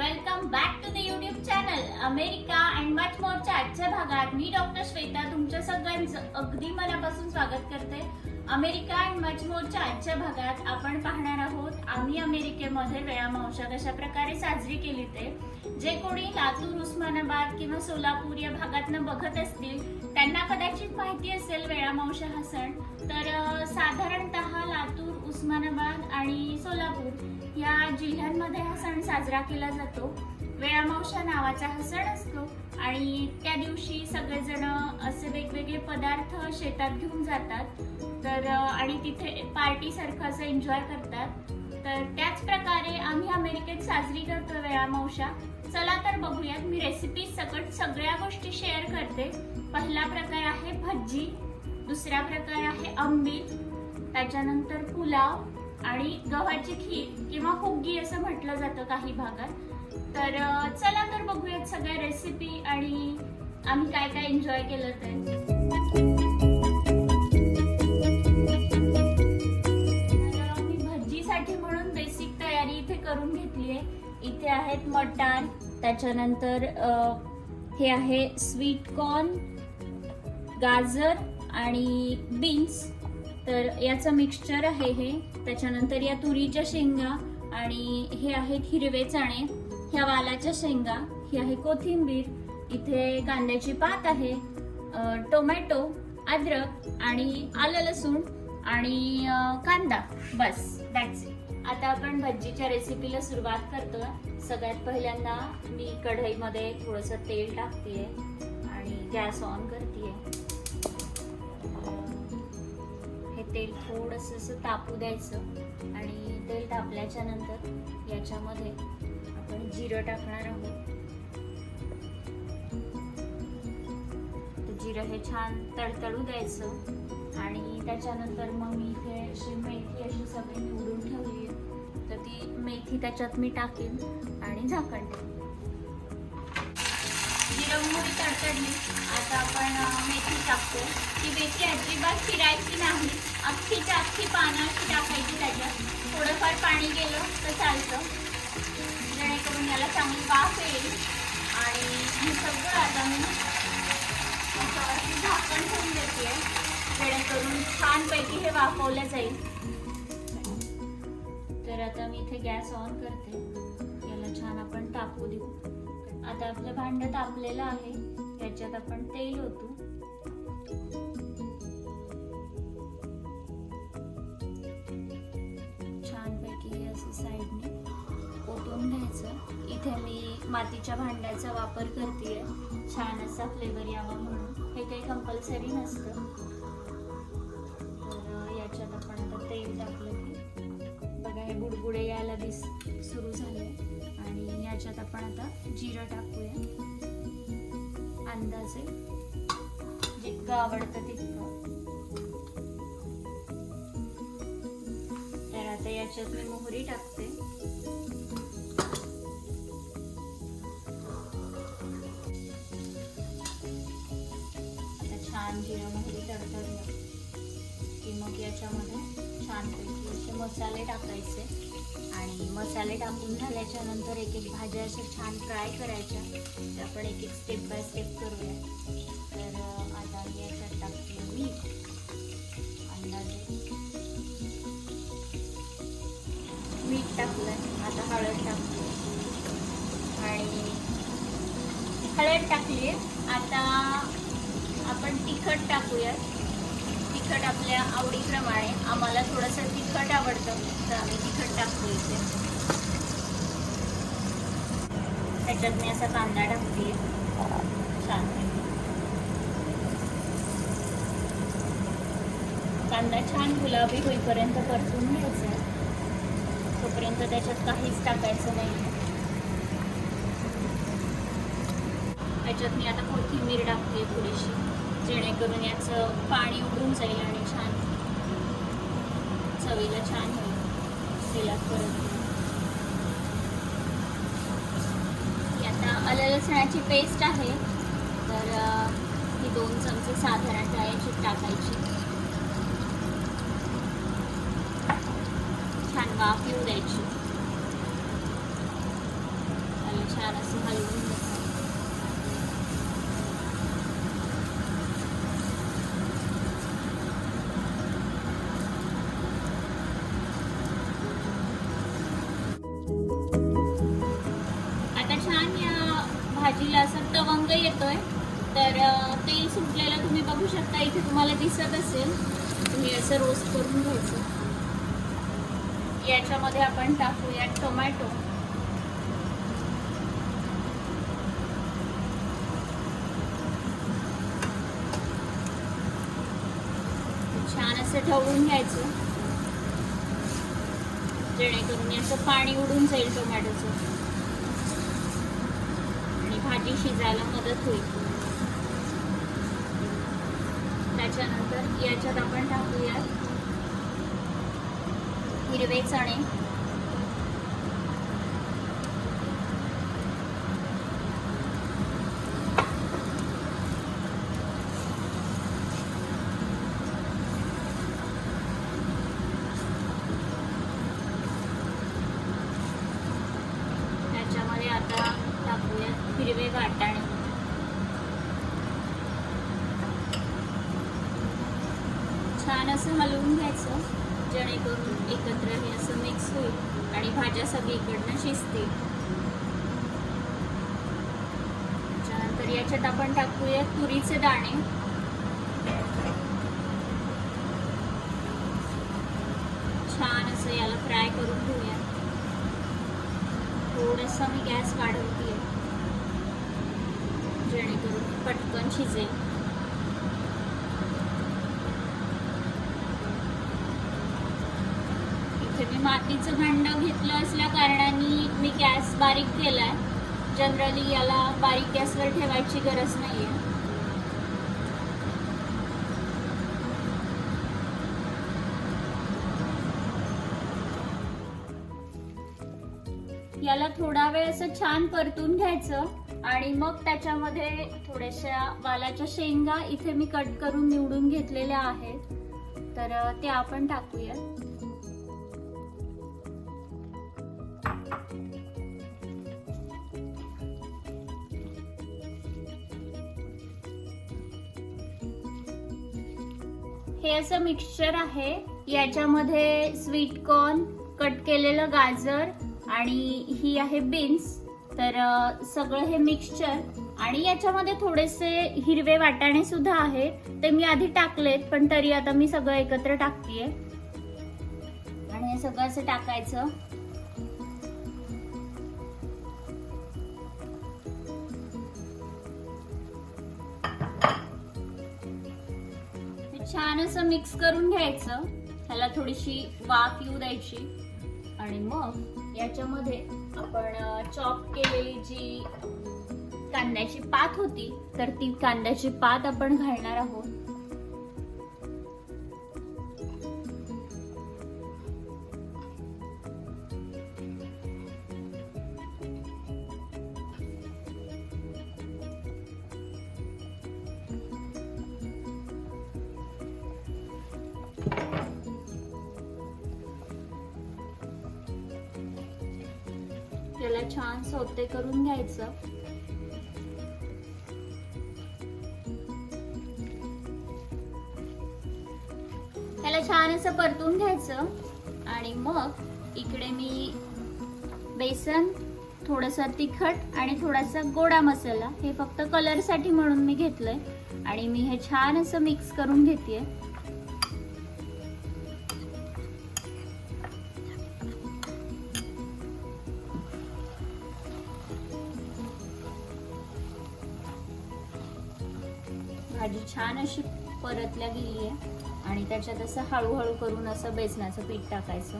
Welcome back to the YouTube channel America and much मोरच्या आजच्या भागात मी doctor Shweta तुमच्या सगळ्यांचं अगदी मनापासून स्वागत करते. अमेरिका अँड मच मोरच्या आजच्या भागात आपण पाहणार आहोत आम्ही अमेरिकेमध्ये वेळामावशा कशा प्रकारे साजरी केली ते. जे कोणी लातूर उस्मानाबाद किंवा सोलापूर या भागातनं बघत असतील त्यांना कदाचित माहिती असेल वेळामावशा हा सण. तर साधारणत साधारणतः लातूर उस्मानाबाद आणि सोलापूर या जिल्ह्यांमध्ये हा सण साजरा केला जातो. वेळामावशा नावाचा हा सण असतो आणि त्या दिवशी सगळेजण असे वेगवेगळे पदार्थ शेतात घेऊन जातात. तर आणि तिथे पार्टीसारखं असं एन्जॉय करतात. तर त्याच प्रकारे आम्ही अमेरिकेत साजरी करतो वेळामावशा चला तर बघूयात मी रेसिपी सकट सगळ्या गोष्टी शेअर करते. पहिला प्रकार आहे भज्जी दुसरा प्रकार आहे आंबील त्याच्यानंतर पुलाव आणि गव्हाची खीर किंवा हुग्गी असं म्हटलं जातं काही भागात. तर चला तर बघूयात सगळ्या रेसिपी आणि आम्ही काय काय एन्जॉय केलं तर मी भजीसाठी म्हणून बेसिक तयारी इथे करून घेतली आहे. इथे आहेत मटार त्याच्यानंतर हे आहे स्वीट कॉर्न गाजर आणि बीन्स तर याचं मिक्सचर आहे हे. त्याच्यानंतर या तुरीच्या शेंगा आणि हे आहेत हिरवे चणे. ह्या वालाच्या शेंगा. ही आहे कोथिंबीर. इथे कांद्याची पात आहे टोमॅटो अद्रक आणि आलं लसूण आणि कांदा. बस दॅट्स इट आता आपण भज्जीच्या रेसिपीला सुरुवात करतोय. सगळ्यात पहिल्यांदा मी कढईमध्ये थोडंसं तेल टाकतेय आणि गॅस ऑन करतेय. तेल थोडंसं असं तापू द्यायचं आणि तेल तापल्याच्या नंतर याच्यामध्ये आपण जिरं टाकणार आहोत. तर जिरं हे छान तडतडू द्यायचं आणि त्याच्यानंतर मग मी इथे अशी मेथी अशी सगळी निवडून ठेवली तर ती मेथी त्याच्यात मी टाकेन आणि झाकण ठेवेन जिरं तडतडली. आता आपण मेथी टाकतो. ती मेथी अजिबात फिरायची नाही. अख्खीच्या अख्खी पानं अशी टाकायची त्याच्यात. थोडंफार पाणी गेलं तर चालतं. जेणेकरून याला चांगली वाफ येईल. आणि हे सगळं आता मी याच्यावरती झाकण ठेवून देते. जेणेकरून छानपैकी हे वाफवलं जाईल. तर आता मी इथे गॅस ऑन करते. याला छान आपण तापू देऊ. आता आपलं भांड तापलेलं आहे. त्याच्यात आपण तेल होतो असं साईडने. ओतून घ्यायचं. इथे मी मातीच्या भांड्याचा वापर करते छान असा फ्लेवर यावा म्हणून. हे काही कंपल्सरी नसतं. तर याच्यात आपण आता तेल टाकलं की बघा हे बुडबुडे यायला दिस सुरू झाले. आणि याच्यात आपण आता जिरं टाकूया. अंदाजे जितकं आवडतं तितकं. याच्यात मी मोहरी टाकते. आता छान जिरा मोहरी टाकतात की मग याच्यामध्ये छानपैकी असे मसाले टाकायचे. आणि मसाले टाकून झाल्याच्यानंतर एक एक भाज्या अशा छान फ्राय करायच्या. तर आपण एक एक स्टेप बाय स्टेप करूया. तर आता याच्यात टाकते मीठ अंदाजे मीठ टाकलं आता हळद टाकतो. आणि हळद टाकली. आता आपण तिखट टाकूया तिखट आपल्या आवडीप्रमाणे. आम्हाला थोडंसं तिखट आवडतं तर आम्ही तिखट टाकतो इथे. त्याच्यात मी असा कांदा टाकते. छान. कांदा छान गुलाबी होईपर्यंत परतून घ्यायचा. तोपर्यंत त्याच्यात काहीच टाकायचं नाही. त्याच्यात मी आता कोथिंबीर टाकते थोडीशी जेणेकरून याचं पाणी उडून जाईल आणि छान चवीला छान होईल. तेलात परत. आता आलं लसणाची पेस्ट आहे. तर ही दोन चमचे साधारणतः याची टाकायची छान वाफ येऊ द्यायची असं हलवून आता छान या भाजीला असं तवंग येतोय. तर ते तेल सुटलेलं तुम्ही बघू शकता. इथे तुम्हाला दिसत असेल. तुम्ही असं रोस्ट करून घ्यायचं. याच्यामध्ये आपण टाकूया टोमॅटो. छान असं ढवळून घ्यायचं. जेणेकरून याचं पाणी उडून जाईल टोमॅटोचं. आणि भाजी शिजायला मदत होईल. त्याच्यानंतर याच्यात आपण टाकूया हिरवे चणे. त्याच्यामध्ये आता टाकूयात हिरवे वाटाणे. छान असं हलवून घ्यायचं. जेणेकरून एकत्र हे असं मिक्स होईल आणि भाज्या सगळीकडनं शिजतील. त्याच्यानंतर याच्यात आपण टाकूया तुरीचे दाणे. छान असं याला फ्राय करून घेऊया. थोडासा मी गॅस वाढवते जेणेकरून पटकन शिजेल इथे मी मातीचं भांडं घेतलं असल्या कारणाने मी गॅस बारीक केलाय. जनरली याला बारीक गॅसवर ठेवायची गरज नाहीये. याला थोडा वेळ असं छान परतून घ्यायचं आणि मग त्याच्यामध्ये थोड्याशा वालाच्या शेंगा इथे मी कट करून निवडून घेतलेल्या आहेत. तर ते आपण टाकूया हे असं मिक्सचर आहे. याच्यामध्ये स्वीट कॉर्न कट केलेलं गाजर आणि ही आहे बीन्स तर सगळं हे मिक्सचर आणि याच्यामध्ये थोडेसे हिरवे वाटाणे सुद्धा आहेत ते मी आधी टाकलेत पण तरी आता मी सगळं एकत्र टाकतेय. आणि हे सगळं असं टाकायचं. छान असं मिक्स करून घ्यायचं. ह्याला थोडीशी वाफ येऊ द्यायची. आणि मग याच्यामध्ये आपण चॉप केलेली जी कांद्याची पात होती तर ती कांद्याची पात आपण घालणार आहोत. त्याला छान सोते करून घ्यायचं. त्याला छान असं परतून घ्यायचं. आणि मग इकडे मी बेसन थोडस तिखट आणि थोडासा गोडा मसाला हे फक्त कलरसाठी म्हणून मी घेतलंय. आणि मी हे छान असं मिक्स करून घेतेय. भाजी छान अशी परतल्या गेली आहे आणि त्याच्यात असं हळूहळू करून असं बेसनाचं पीठ टाकायचं.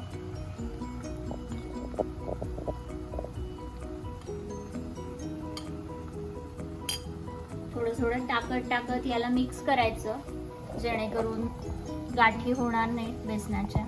थोडं थोडं टाकत टाकत याला मिक्स करायचं. जेणेकरून गाठी होणार नाहीत बेसनाच्या.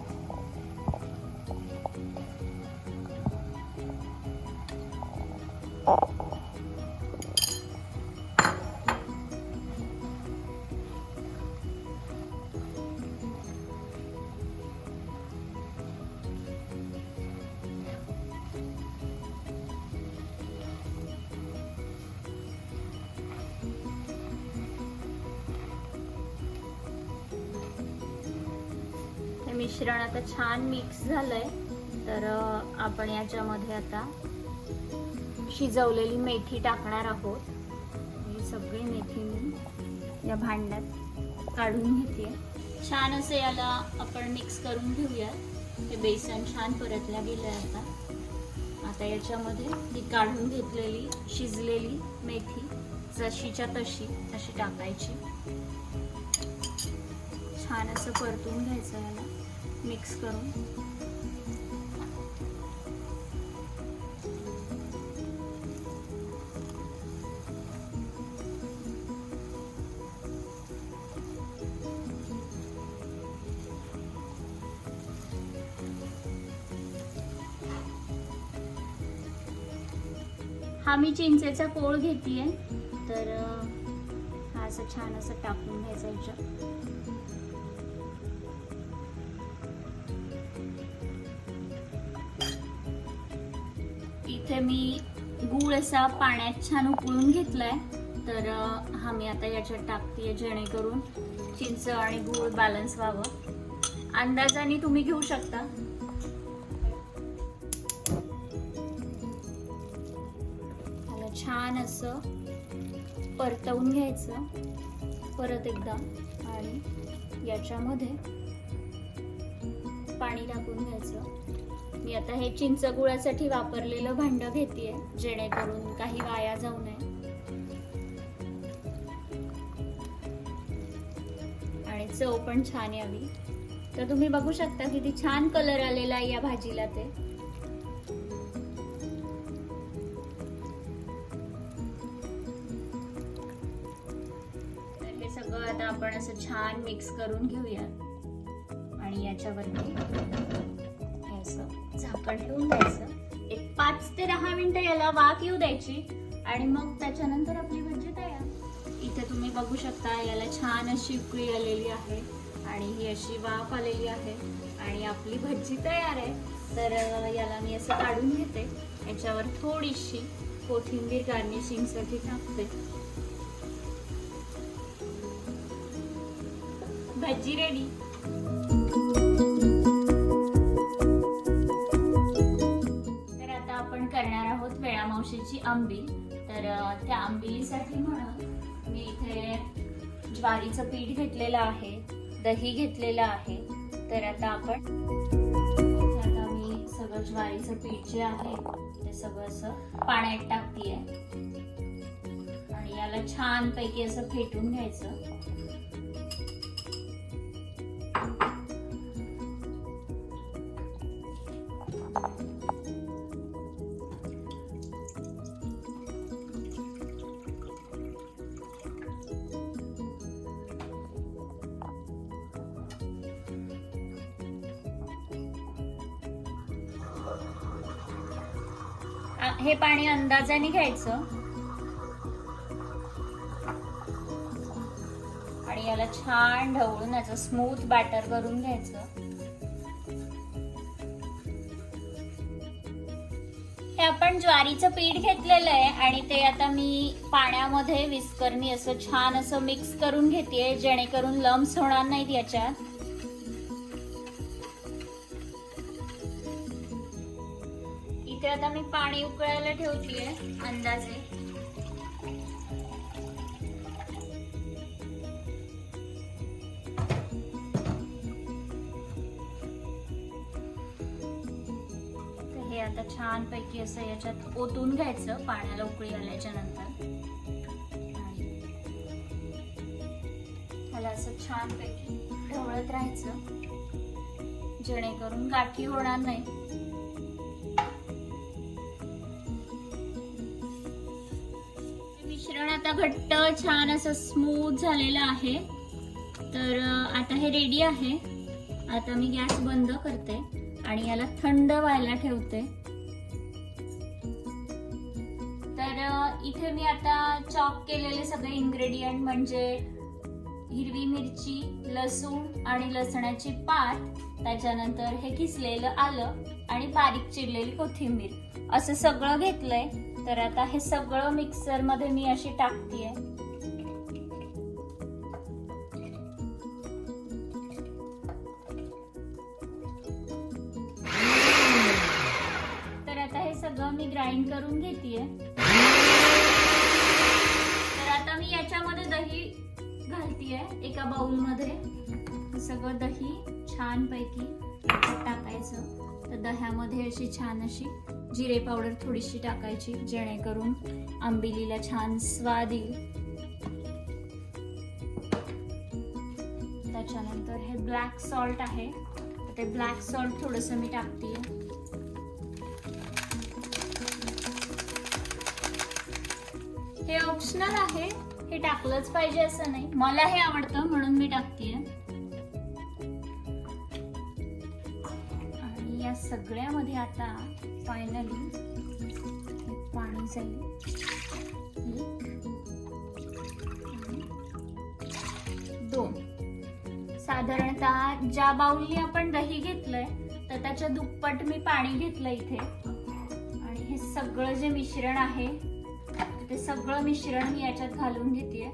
मिश्रण आता छान मिक्स झालंय. तर आपण याच्यामध्ये आता शिजवलेली मेथी टाकणार आहोत. ही सगळी मेथी मी या भांड्यात काढून घेते. छान असं याला आपण मिक्स करून घेऊया. हे बेसन छान परतल्या गेलं आता. आता याच्यामध्ये ही काढून घेतलेली शिजलेली मेथी जशीच्या तशी अशी टाकायची. छान असं परतून घ्यायचं याला. मिक्स करून. हा मी चिंचेचा कोळ घेतीये. तर हा असं छान असं टाकून घ्यायचा इथे मी गूळ असा पाण्यात छान उकळून घेतलाय. तर हा मी आता याच्यात टाकते जेणेकरून चिंच आणि गूळ बॅलन्स व्हावं. अंदाजाने तुम्ही घेऊ शकता. छान असं परतवून घ्यायचं. परत एकदा आणि याच्यामध्ये पाणी टाकून घ्यायचं. मी आता हे चिंच गुळासाठी वापरलेलं भांड घेतेय जेणेकरून काही वाया जाऊ नये. आणि चव पण छान यावी. तर तुम्ही बघू शकता किती छान कलर आलेला आहे या भाजीला ते. हे सगळं आता आपण असं छान मिक्स करून घेऊया आणि याच्यावरती असं. झाकण ठेवून द्यायचं. एक पाच ते दहा मिनिटं याला वाफ येऊ द्यायची. आणि मग त्याच्यानंतर आपली भजी तयार. इथे तुम्ही बघू शकता याला छान अशी उकळी आलेली आहे. आणि ही अशी वाफ आलेली आहे. आणि आपली भजी तयार आहे. तर याला मी असं काढून घेते. याच्यावर थोडीशी कोथिंबीर गार्निशिंगसाठी टाकते. भजी रेडी मावशीची आंबील तर त्या आंबिलीसाठी म्हणून मी इथे ज्वारीचं पीठ घेतलेलं आहे दही घेतलेलं आहे. तर आता आपण इथे आता मी सगळं ज्वारीचं पीठ जे आहे ते सगळं असं पाण्यात टाकते आणि याला छान पैकी असं फेटून घ्यायचं. हे पाणी अंदाजाने घ्यायचं. आणि याला छान ढवळून याचं स्मूथ बॅटर करून घ्यायचं. हे आपण ज्वारीचं पीठ घेतलेलं आहे आणि ते आता मी पाण्यामध्ये विस्करणी असं छान असं मिक्स करून घेते जेणेकरून लम्स होणार नाहीत याच्यात. पाणी उकळायला ठेवतीये अंदाजे. हे आता छान पैकी असं याच्यात ओतून घ्यायचं पाण्याला उकळी आल्याच्यानंतर. त्याला असं छान पैकी ढवळत राहायचं. जेणेकरून गाठी होणार नाही. छान असं स्मूथ झालेलं आहे. तर आता हे रेडी आहे. आता मी गॅस बंद करते आणि याला थंड व्हायला ठेवते. तर इथे मी आता चॉप केलेले सगळे इन्ग्रेडियंट म्हणजे हिरवी मिरची लसूण आणि लसणाची पात त्याच्यानंतर हे किसलेलं आलं आणि बारीक चिरलेली कोथिंबीर. असं सगळं घेतलंय. तर आता हे सगळं मिक्सरमध्ये मी अशी टाकतीये. ग्राइंड करून घेतेय. तर आता मी याच्यामध्ये दही घालतीये एका बाउलमध्ये सगळं दही छान पैकी टाकायचं. तर दह्यामध्ये अशी छान अशी जिरे पावडर थोडीशी टाकायची जेणेकरून आंबिलीला छान स्वाद येईल. त्याच्यानंतर हे ब्लॅक सॉल्ट आहे. ते ब्लॅक सॉल्ट थोडंसं मी टाकते हे ऑप्शनल आहे. हे टाकलंच पाहिजे असं नाही. मला हे आवडतं म्हणून मी टाकते आणि या सगळ्यामध्ये आता फायनली पाणी जाईल. दोन. साधारणतः ज्या बाउलनी आपण दही घेतलंय तर त्याच्या दुप्पट मी पाणी घेतलं इथे. आणि हे सगळं जे मिश्रण आहे ते सगळं मिश्रण मी याच्यात घालून घेते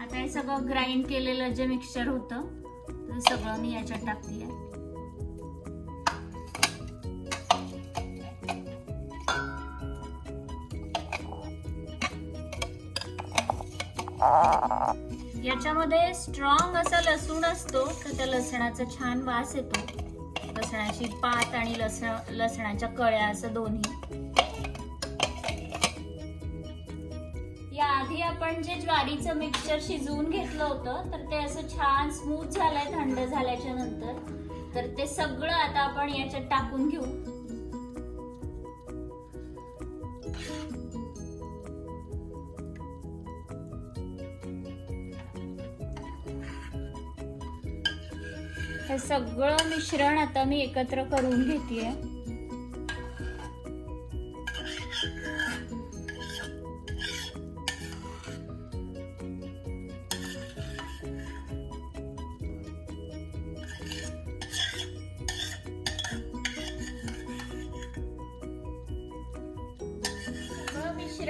आता हे सगळं ग्राइंड केलेलं जे मिक्सचर होतं ते सगळं मी याच्यात टाकते याच्यामध्ये स्ट्रॉंग असा लसूण असतो तर त्या लसणाचा छान वास येतो. लसणाची पात आणि लसण लसणाच्या कळ्या असं दोन्ही. आपण जे ज्वारीचं मिक्सचर शिजवून घेतलं होतं तर ते असं छान स्मूथ झालंय थंड झाल्याच्यानंतर. तर ते सगळं आता आपण याच्यात टाकून घेऊ. हे सगळं मिश्रण आता मी एकत्र करून घेतेय.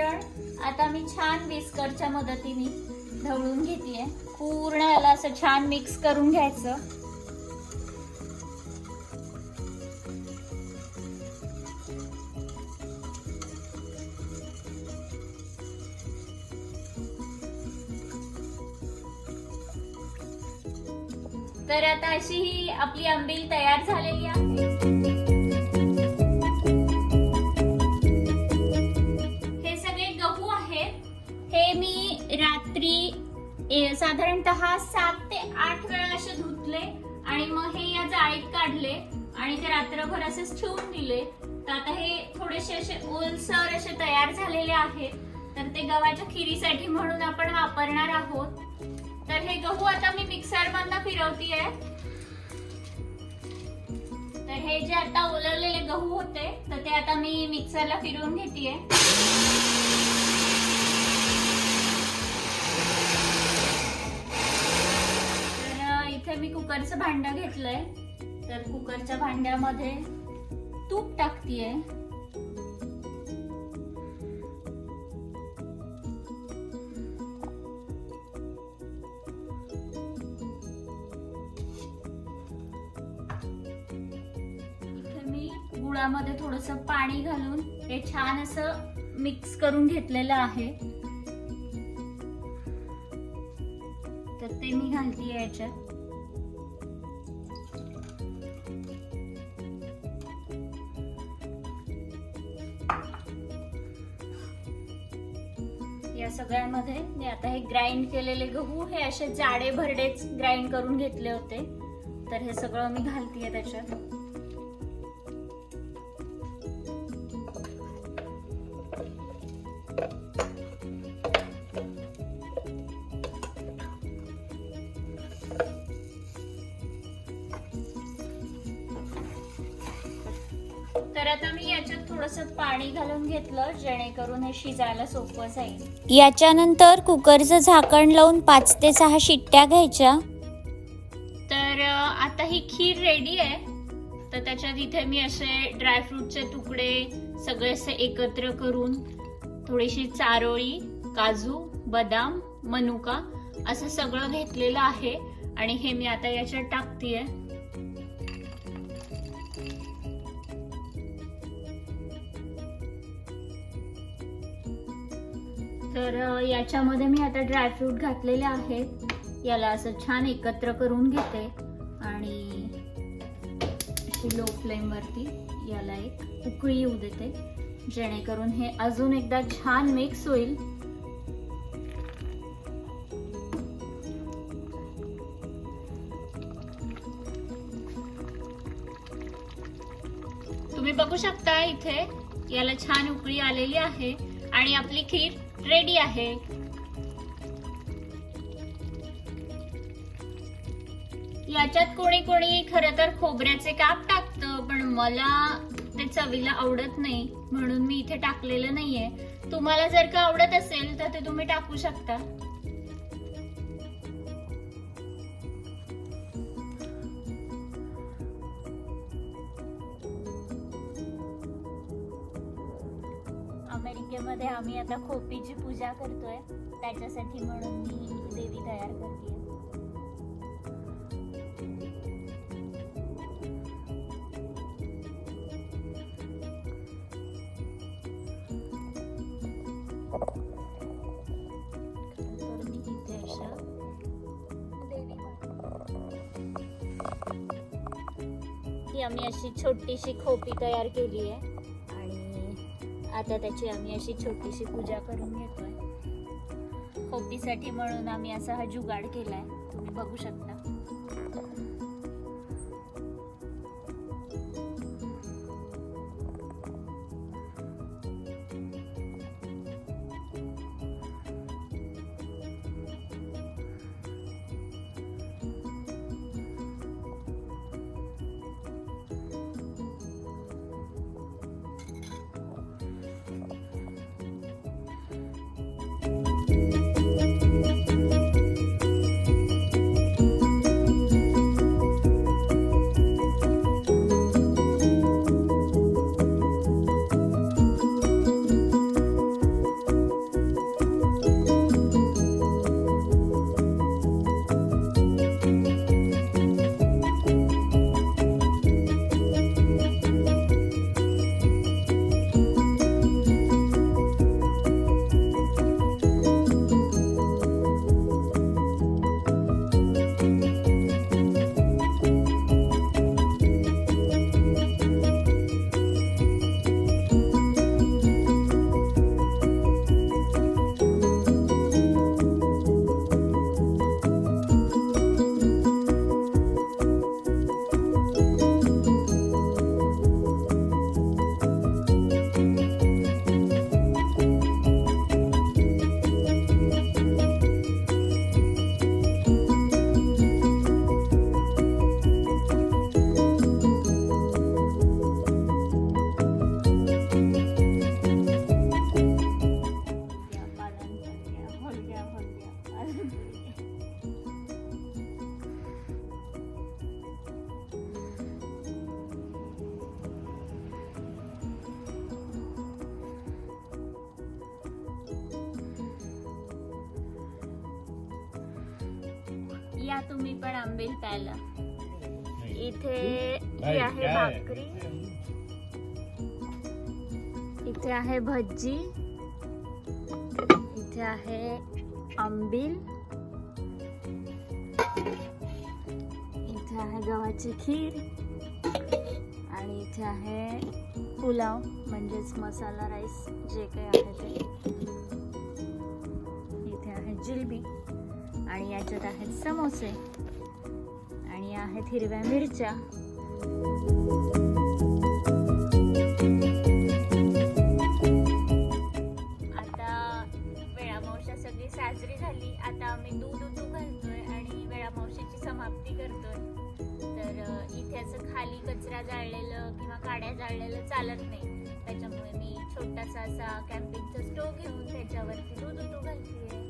मिश्रण आता मी छान विस्करच्या मदतीने ढवळून घेतलीये पूर्ण याला असं छान मिक्स करून घ्यायचं. तर आता अशी ही आपली आंबील तयार झालेली आहे. रात्री साधारणत साधारणतः सात ते आठ वेळा असे धुतले आणि मग हे या जाळीत काढले आणि ते रात्रभर असेच ठेवून दिले. तर आता हे थोडेसे असे ओलसर असे तयार झालेले आहेत तर ते गव्हाच्या खिरीसाठी म्हणून आपण वापरणार आहोत. तर हे गहू आता मी मिक्सर मधनं फिरवतीये. तर हे जे आता ओलवलेले गहू होते तर ते आता मी मिक्सरला फिरवून घेतेय तर इथे मी कुकरचं भांडं घेतलंय. तर कुकरच्या भांड्यामध्ये तूप टाकतीये. मी गुळामध्ये थोडस पाणी घालून हे छान असं मिक्स करून घेतलेलं आहे. तर ते मी घालतीये याच्यात. ग्राइंड केलेले गहू हे असे जाडे भरडेच ग्राइंड करून घेतले होते. तर हे सगळं मी घालतीये त्याच्यात. तर आता मी याच्यात थोडस पाणी घालून घेतलं जेणेकरून हे शिजायला सोपं जाईल. याच्यानंतर कुकरचं झाकण लावून पाच ते सहा शिट्ट्या घ्यायच्या. तर आता ही खीर रेडी आहे. तर त्याच्यात इथे मी असे ड्रायफ्रूटचे तुकडे सगळे असे एकत्र करून थोडीशी चारोळी काजू बदाम मनुका असं सगळं घेतलेलं आहे. आणि हे मी आता याच्यात टाकतीये. तर याच्यामध्ये मी आता ड्रायफ्रूट घातलेले आहेत. याला असं छान एकत्र करून घेते. आणि लो फ्लेमवरती याला एक उकळी येऊ देते. जेणेकरून हे अजून एकदा छान मिक्स होईल. तुम्ही बघू शकता इथे याला छान उकळी आलेली आहे. आणि आपली खीर रेडी आहे. याच्यात कोणी कोणी खरं तर खोबऱ्याचे काप टाकतं पण मला ते चवीला आवडत नाही म्हणून मी इथे टाकलेलं नाहीये. तुम्हाला जर का आवडत असेल तर ते तुम्ही टाकू शकता. अमेरिकेमध्ये आम्ही आता खोपीची पूजा करतोय. त्याच्यासाठी म्हणून मी देवी तयार करते. तर ही आम्ही अशी छोटीशी खोपी तयार केली आहे. आता त्याची आम्ही अशी छोटीशी पूजा करून घेतोय. खोपीसाठी म्हणून आम्ही असा हा जुगाड केलाय. तुम्ही बघू शकता. तुम्ही पण आंबील प्यायला. इथे ही आहे भाकरी. इथे आहे भज्जी. इथे आहे आंबील. इथे आहे गव्हाची खीर. आणि इथे आहे पुलाव म्हणजेच मसाला राईस जे काही आहे ते. इथे आहे जिलबी. आणि याच्यात आहेत समोसे. आणि आहेत हिरव्या मिरच्या. आता वेळामावशा सगळी साजरी झाली. आता आम्ही दूध उतू घालतोय आणि वेळामावशीची समाप्ती करतोय. तर अ, इथे असं खाली कचरा जाळलेलं किंवा काड्या जाळलेलं चालत नाही. त्याच्यामुळे मी छोटासा असा कॅम्पिंगचा स्टो घेऊन त्याच्यावरती दूध उतू घालतीये